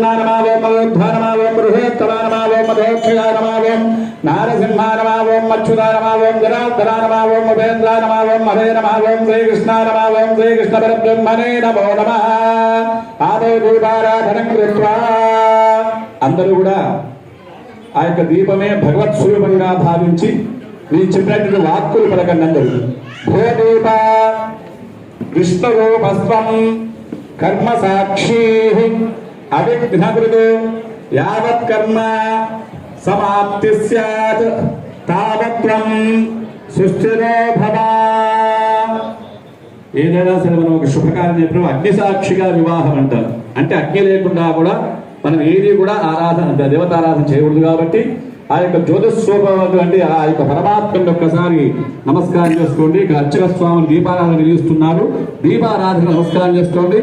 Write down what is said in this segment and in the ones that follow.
నమావో మధోధ్వానమావో బృహత్తమానమావో మధోక్షయానమావో నారసింహానమావో మచ్చుదానమావో జనార్దనానమావో శ్రీకృష్ణ పరబ్రహ్మణే నమో నమ. ఆదో దీపారాధనం కృత్వా. అందరూ కూడా ఆ యొక్క దీపమే భగవత్ స్వరూపంగా భావించి నేను చెప్పినటువంటి వాక్కులు పలకండి అందరూ. భో దీప విష్ణురూపస్వం కర్మ సాక్షి అవిఘ్నకృతు యావత్ కర్మ సమాప్తి స్యాత్. తావత్వం సుస్థిరో భవ. ఏదైనా సరే మనం ఒక శుభకార్యం చెప్పినప్పుడు అగ్ని సాక్షిగా వివాహం అంటారు. అంటే అగ్ని లేకుండా కూడా మనం ఏది కూడా ఆరాధన దేవతారాధన చేయకూడదు కాబట్టి ఆ యొక్క జ్యోతిస్వరూపమైనటువంటి ఆ యొక్క పరమాత్మని ఒక్కసారి నమస్కారం చేసుకోండి. ఇక అర్చక స్వామిని దీపారాధన నిలుస్తున్నారు దీపారాధన నమస్కారం చేసుకోండి.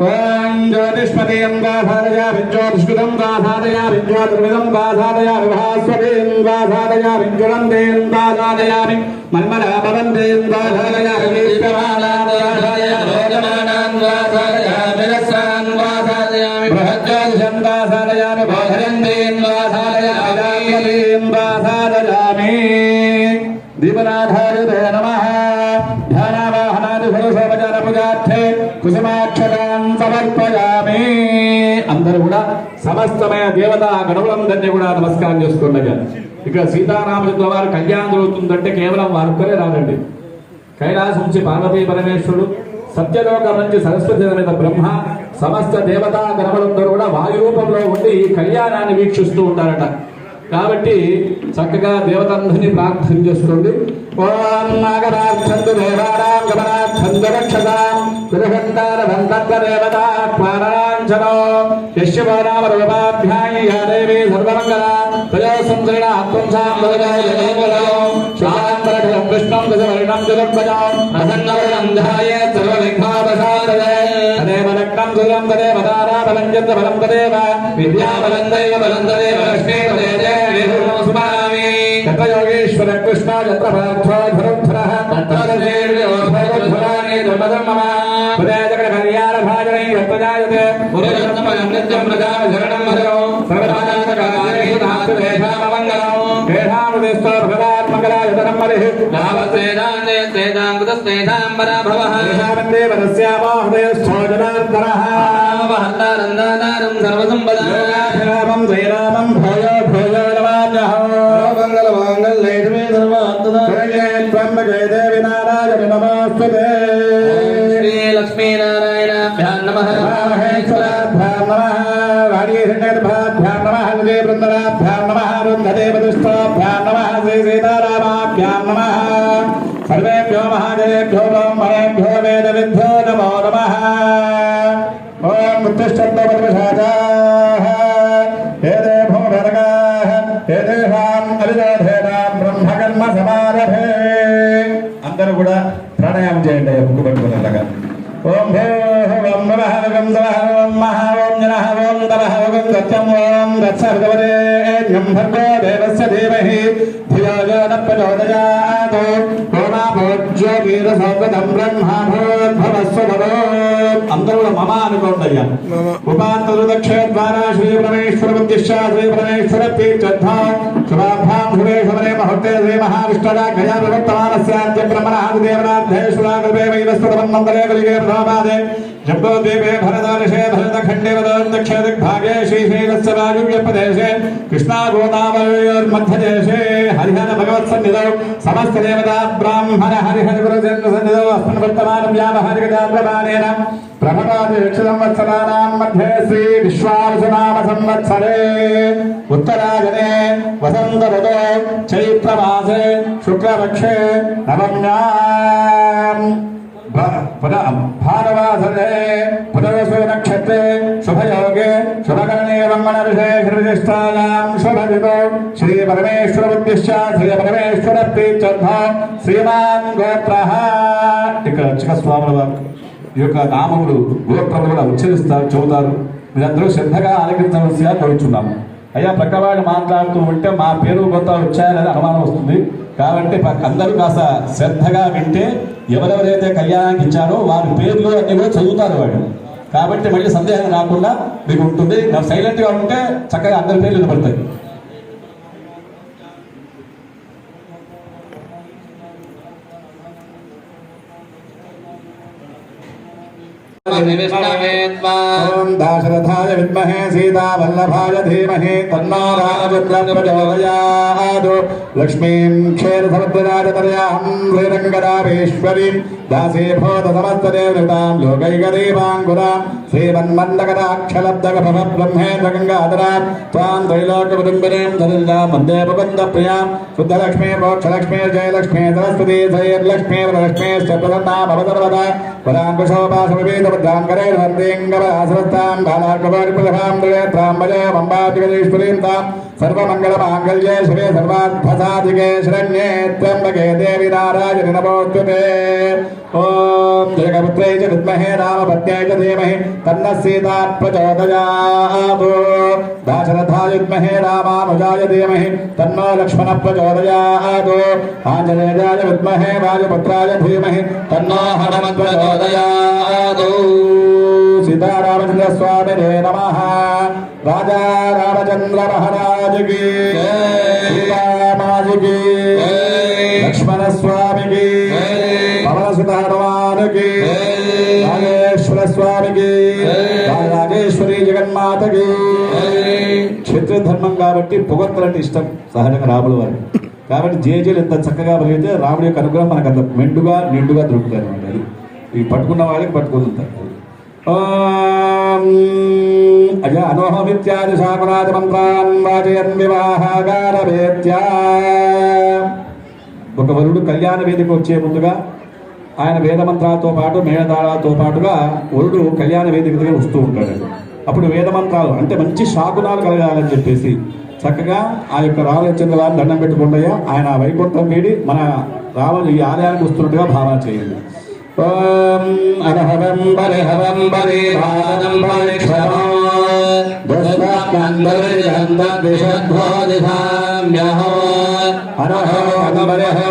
ఓం జ్యోతిష్పతియం గాధారయామి జ్యోతిష్కృతం గాధారయామి జ్యోతిర్విదం గాధారయామి భాస్వతీం గాధారయామి జ్వలంతేం గాధారయామి మన్మన భవంతేం అందరూ కూడా సమస్తమైన దేవత గణములందరినీ కూడా నమస్కారం చేసుకున్నగా ఇక్కడ సీతారామచంద్ర వారు కళ్యాణం జరుగుతుందంటే కేవలం వారొక్కరే రాదండి కైలాసం నుంచి పార్వతీ పరమేశ్వరుడు సత్యలోకం నుంచి సరస్వతి మీద బ్రహ్మ సమస్త దేవతా గణములందరూ కూడా వాయు రూపంలో ఉండి ఈ కళ్యాణాన్ని వీక్షిస్తూ ఉంటారట. కాబట్టి చక్కగా దేవతందరినీ ప్రార్థన చేస్తుంది. ఓం నాగరాక్షంతు దేవానాం గమనాక్షంతు రక్షతాం గృహంతార దేవత క్వారాంచనో యస్య నామ రూపాభ్యాయి యా దేవి సర్వమంగళ తయో సంశ్రేణ ఆత్మంసాం శాంతరక్షం కృష్ణం దశవర్ణం సురం తదేవ బలం తదేవ విద్యాబలం దైవ బలం తదేవ లక్ష్మీ స్వామి కళ్యాణ భాజనై రత్నజాయతే మురగర్తమయం నిత్యం ప్రజా శరణం భజో సర్వదానకారి నాస్తు వేషామమంగళం వేషామృతిస్తో భగవాత్మకరాయతనం మరిః నావసేదాందే సేదాంకృతస్థేదాంబర భవః వేషామందే వదస్యామో హృదయస్థో జనార్దనః నామహంతానందానారం సర్వసంపదాం జయరామం భోజో భోజో నమామ్యహం మంగళ మాంగళ్యే సర్వార్థదా త్రయంబకే దేవి నారాయణ నమోస్తుతే వాణీహిరణ్యగర్భాభ్యాం నమః విజయబృందరాభ్యాం నమః వృందదేవదుష్టాభ్యాం నమః శ్రీ సీతారామాభ్యాం నమః సర్వేభ్యో మహాదేభ్యో బ్రహ్మణేభ్యో వేదవిభ్యో నమో నమః ఓం ఉత్తిష్టంతో ఏదే భూమరగాః ఏదేషాం అవిదోధేనాం బ్రహ్మకర్మ సమారభే అందరూ కూడా ప్రాణాయామం చేయండి ముక్కు ధియో యో న ప్రచోదయాత్ కోమా భోజ్యో వీర సౌగతం బ్రహ్మ భోద్భవస్వ అందరూ కూడా మమ అనుకోండి అయ్యా. ఉపాంతరు దక్ష ద్వారా శ్రీ పరమేశ్వర ఉద్దిశ్య శ్రీ పరమేశ్వర తీర్థ శుభాభ్యాం శుభేశ్వరే మహోత్తే శ్రీ మహావిష్ణురా గయా ప్రవర్తమానస్యాద్య బ్రహ్మణः దేవనాథేశ్వరాగృపే వైవస్వతమన్మంతరే కలిగే దేవే భరతవర్షే భరతఖండే వదోర్దక్షే దిగ్భాగే శ్రీశైలస్య వాయువ్యపదేశే కృష్ణా గోదావరియోర్మధ్యదేశే హరిహర భగవత్సన్నిధౌ సమస్త దేవతా బ్రాహ్మణ హరిహర గురుజన్మ సన్నిధౌ అస్మిన్ వర్తమానం వ్యావహారికతా ప్రమాణేన ప్రభవాది సంవత్సరాణాం మధ్యే శ్రీ విశ్వావసునామ పునరసు నక్షత్రే శుభయోగే శుభకరణే బ్రహ్మణ విశేషాయాం శుభదితో శ్రీ పరమేశ్వర ఉద్దిశ్య శ్రీ పరమేశ్వర ప్రీత్యర్థ శ్రీమాన్ గోత్ర ఇక్కడ చిన్న స్వాముల వారు ఈ యొక్క నామములు గోత్రములు కూడా ఉచ్చరిస్తారు చెబుతారు మీరందరూ శ్రద్ధగా ఆలకించవలసిగా కోరుచున్నాము అయ్యా ప్రక్కవాడు మాట్లాడుతూ ఉంటే మా పేరు గొత్త వచ్చాయని అనుమానం వస్తుంది కాబట్టి పక్క- అందరూ కాస్త శ్రద్ధగా వింటే ఎవరెవరైతే కళ్యాణానికి ఇచ్చారో వారి పేర్లు అన్ని కూడా చదువుతారు వాడు కాబట్టి మళ్ళీ సందేహం రాకుండా మీకు ఉంటుంది. సైలెంట్గా ఉంటే చక్కగా అందరి పేర్లు నిలబడతాయి విష్ణవే త్వా ఓం దాశరథాయ విద్మహే సీతావల్లభాయ ధీమహి తన్నో రామచంద్రం ప్రచోదయాత్ లక్ష్మీం క్షేరసముద్రరాజతర్యాం శ్రీరంగరామేశ్వరీం దాసీభూత సమస్తదేవతాం లోకైకదేవాంకురాం బ్రహ్మేంద్ర గంగాధరాం త్వాం త్రైలోక్యముదుంబినీం ధనుజాం వందే ముకుంద ప్రియాం శుద్ధలక్ష్మీ మోక్షలక్ష్మీ జయలక్ష్మీ సరస్వతీ జయర్లక్ష్మీ వరలక్ష్మీ శ్రద్ధర్వదా పరాంకుశోపాసమవేదవద్దాం కరైర్వందేంగవరాసవస్తాం బాలార్కవారిపులభాం త్రాం భజే వంబాదిగరీశ్వరీం తాం సర్వమంగళమాంగళ్యే శివే సర్వార్థసాధికే శరణ్యే త్ర్యంబకే దేవి నారాయణి నమోస్తుతే ఓం జగపుత్రే చ విద్మహే రామపత్యే చ ధీమహి తన్న సీతా ప్రచోదయాత్ దాశరథాయ విద్మహే రామానుజాయ ధీమహి తన్నో లక్ష్మణ ప్రచోదయాత్ ఆంజనేయాయ విద్మహే వాయుపుత్రాయ ధీమహి తన్నో హనుమత్ ప్రచోదయాత్ సీతారామచంద్ర స్వామినే నమ. రాజా రామచంద్ర మహారాజుకి కి లక్ష్మణ స్వామికి పవనసుత హనుమానుకి రాజేశ్వర స్వామికి రాజేశ్వరి జగన్మాతకి. క్షత్రియ ధర్మం కాబట్టి పొగొత్తలంటే ఇష్టం సహజంగా రాముల వారి. కాబట్టి జేజేలు ఎంత చక్కగా పలిగితే రాముడి యొక్క అనుగ్రహం మనకు అంత మెండుగా నిండుగా దొరుకుతాయి అనమాట అది. ఇవి పట్టుకున్న వాళ్ళకి పట్టుకుంటుంటారు ఓం అజ మంత్రాన్ వాచయన్ వివాహాగార ఒక వరుడు కళ్యాణ వేదిక వచ్చే ముందుగా ఆయన వేదమంత్రాలతో పాటు మేళతాళాలతో పాటుగా వరుడు కళ్యాణ వేదిక దగ్గర వస్తూ ఉంటాడు. అప్పుడు వేదమంత్రాలు అంటే మంచి శాకునాలు కలగాలని చెప్పేసి చక్కగా ఆ యొక్క రామచంద్ర వారిని దండం పెట్టుకుంటయ్యా ఆయన వైకుంఠం వీడి మన రాములు ఈ ఆలయానికి వస్తున్నట్టుగా భావన చేయండి. ఓం అనహవం పరిహవం పరిభానం పరిక్షమో దిశద్భోదిధామ్యహో అనహో అనబరహో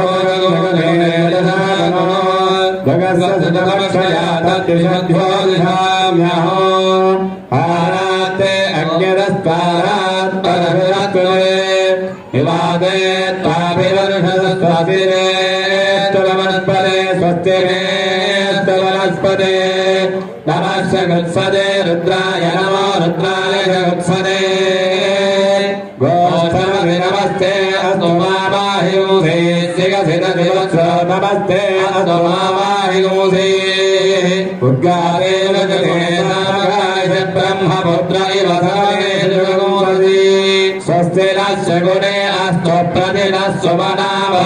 ఆరాతే అగ్నిరస్కారాత్ పరవిరత్వే వివాదే త్వాభివర్షస్వసిరే తులవనస్పదే స్వస్తిరే తులవనస్పదే నమస్య గత్సదే రుద్రాయ నమో రుద్రాయ గత్సదే గోష్ఠమే నమస్తే అస్తు మామాహింసే సిగసిద దివత్స నమస్తే అస్తు మామాహింసే ఉద్గారేణ జగేనాగాయ బ్రహ్మపుత్ర ఇవ సర్వేషు స్వస్తి నస్య గుణే అస్తు ప్రతినస్సు మనాభవ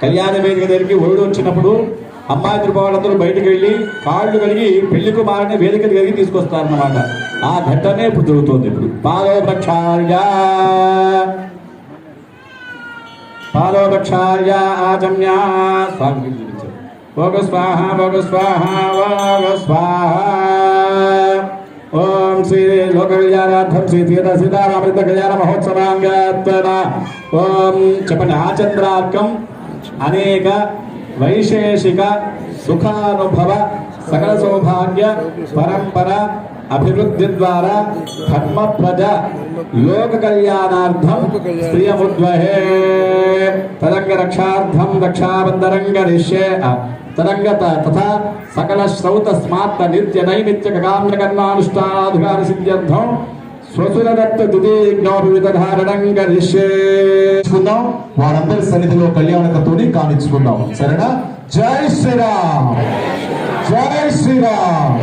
కళ్యాణ వేదిక దగ్గరికి వరుడు వచ్చినప్పుడు అమ్మాయి తిరుపవాళ్ళందరూ బయటకు వెళ్ళి కాళ్ళు కలిగి పెళ్ళి కుమారుని వేదిక కలిగి తీసుకొస్తారన్నమాట. ఆ ఘట్టనే ఇప్పుడు జరుగుతుంది ఇప్పుడు. పాదోపక్షార్య పాదోపక్షార్య ఆచమ్య. స్వామి భోగ స్వాహ భోగ స్వాహ భోగ స్వాహ. ఓం శ్రీ లోక కళ్యాణార్థం శ్రీ సీత సీతారామృత కళ్యాణ మహోత్సవాంగత్వన ఓం చెప్పండి ఆచంద్రార్కం అనేక వైశేషిక సుఖానుభవ సకల సౌభాగ్య పరంపర అభివృద్ధి ద్వారా ధర్మ ప్రజ లోక కళ్యాణార్థం శ్రియముద్వహే. తరంగ రక్షార్థం రక్షాబంధరంగ నిశ్చే తరంగత తథా సకల శ్రౌత స్మార్త నిత్య నైమిత్య కామ్య కర్మానుష్ఠానాధికార సిద్ధ్యర్థం స్వసురదత్త దుదీజ్ఞోపవిధారణం వారందరి సన్నిధిలో కళ్యాణకతోని కానిచ్చుకుందాం. సరేనా? జై శ్రీరామ్. జై శ్రీరామ్.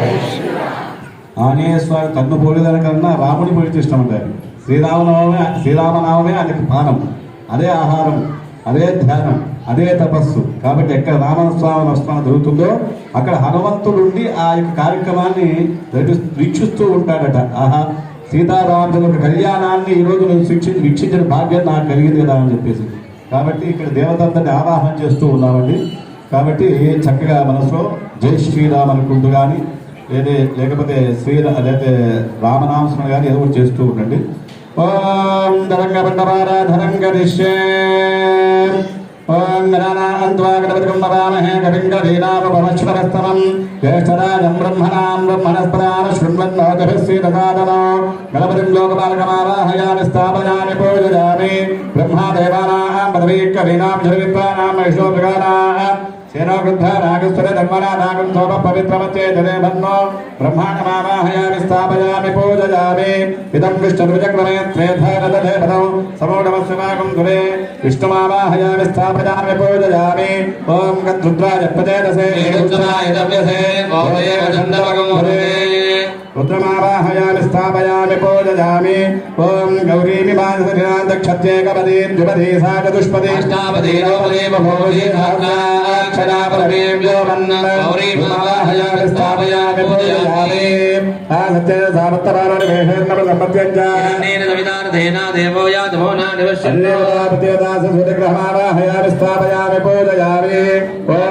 ఆంజనేయ స్వామి తన్ను పోలేదన కన్నా రాముడి పోలితే ఇష్టం ఉంటాయి శ్రీరామనవమే శ్రీరామనామమే ఆయనకి పానం. అదే ఆహారం అదే ధ్యానం అదే తపస్సు. కాబట్టి ఎక్కడ రామస్వామి అనుష్ఠానం జరుగుతుందో అక్కడ హనుమంతుడుండి ఆ యొక్క కార్యక్రమాన్ని వీక్షిస్తూ ఉంటాడట. ఆహా సీతారామచంద్ర కళ్యాణాన్ని ఈ రోజు నేను శిక్షి వీక్షించిన భాగ్యం నాకు కలిగింది కదా అని చెప్పేసి. కాబట్టి ఇక్కడ దేవతంతని ఆవాహన చేస్తూ ఉన్నామండి. కాబట్టి చక్కగా మనసులో జై శ్రీరామ్ అనుకుంటూ కానీ లేదే లేకపోతే శ్రీరా లేకపోతే రామనామస్మరణ కానీ ఏదో ఒకటి చేస్తూ ఉండండి. ఓం ధరంగ పండవారా ధరంగ నిశ్చే ఓం గణానాన్త్వా గణపతికం నమామహే కవిం జ్యేష్ఠరాజం బ్రహ్మణాం బ్రహ్మణస్పదాన శృణ్వన్నోకభిస్సీదసాదనో గణపతిం లోకపాలకమావాహయామి స్థాపయామి పూజయామి. బ్రహ్మాదేవానాం పదవీ కవీనాం జలవిద్వానాం యశోభిగానాం. సేనో వృద్ధ నాగస్వర ధర్మనా నాగం సోమ పవిత్రమచ్చే భన్నో బ్రహ్మాణమావాహయామి స్థాపయామి పూజయామి ఇదం విష్ణుర్విచక్రమే త్రేధరదధే పదం సమోఢమస్యమాగం దురే విష్ణుమావాహయామి స్థాపయామి పూజయామి ఓం గద్రుద్రాయ ప్రచేదసే ఏకచ్చునాయదవ్యసే ఓదేవ చందమగం रुद्रमावाहयामि स्थापयामि पूजयामि। ॐ गौरीमिमासरिणा दक्षत्येकपदे द्विपदे सा चतुष्पदे अष्टापदे नवपदे बभूषे अक्षरा परमेव्यो मन्न। गौरीमावाहयामि स्थापयामि पूजयामि। सत्य देवो यादवो स्थापयामि पूजयामि। ॐ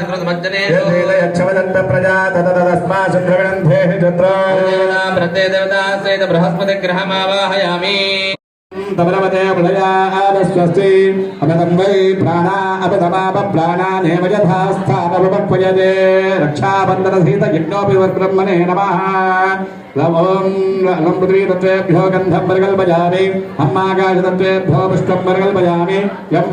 కృతమజ్జనే యచ్చవదంత ప్రజా తదస్మా శుద్రగణంధేహి చంద్ర దేవతా ప్రత్యయ దేవతా సైత బృహస్పతి గ్రహమావాహయామి తమరవతే ప్రళయాదస్వస్తి అమతం వై ప్రాణా అపతమాప ప్రాణానేవ యథా స్థానముపక్వయతే యజ్ఞోపి బ్రహ్మణే నమః ఓం లం పృథ్వీతత్వేభ్యో గంధం పరికల్పయామి అమ్మాకాశతత్వేభ్యో పుష్పం పరికల్పయామి యం